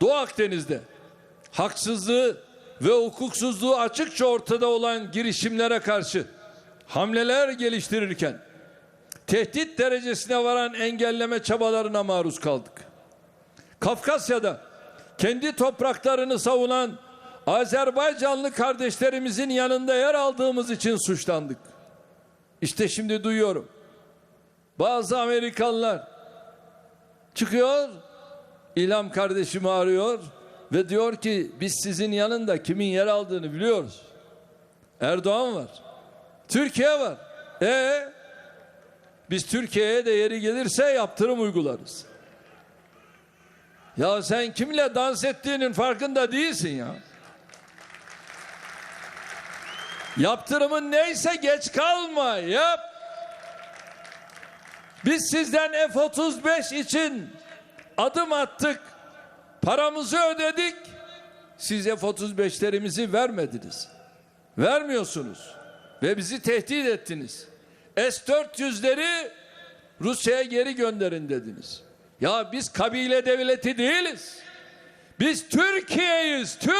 Doğu Akdeniz'de haksızlığı ve hukuksuzluğu açıkça ortada olan girişimlere karşı hamleler geliştirirken tehdit derecesine varan engelleme çabalarına maruz kaldık. Kafkasya'da kendi topraklarını savunan Azerbaycanlı kardeşlerimizin yanında yer aldığımız için suçlandık. İşte şimdi duyuyorum. Bazı Amerikalılar çıkıyor, İlham kardeşimi arıyor ve diyor ki biz sizin yanında kimin yer aldığını biliyoruz. Erdoğan var. Türkiye var. E biz Türkiye'ye de yeri gelirse yaptırım uygularız. Ya sen kimle dans ettiğinin farkında değilsin ya. Yaptırımın neyse geç kalma yap. Biz sizden F-35 için adım attık. Paramızı ödedik. Siz F-35'lerimizi vermediniz. Vermiyorsunuz. Ve bizi tehdit ettiniz. S-400'leri Rusya'ya geri gönderin dediniz. Ya biz kabile devleti değiliz. Biz Türkiye'yiz, Türkiye.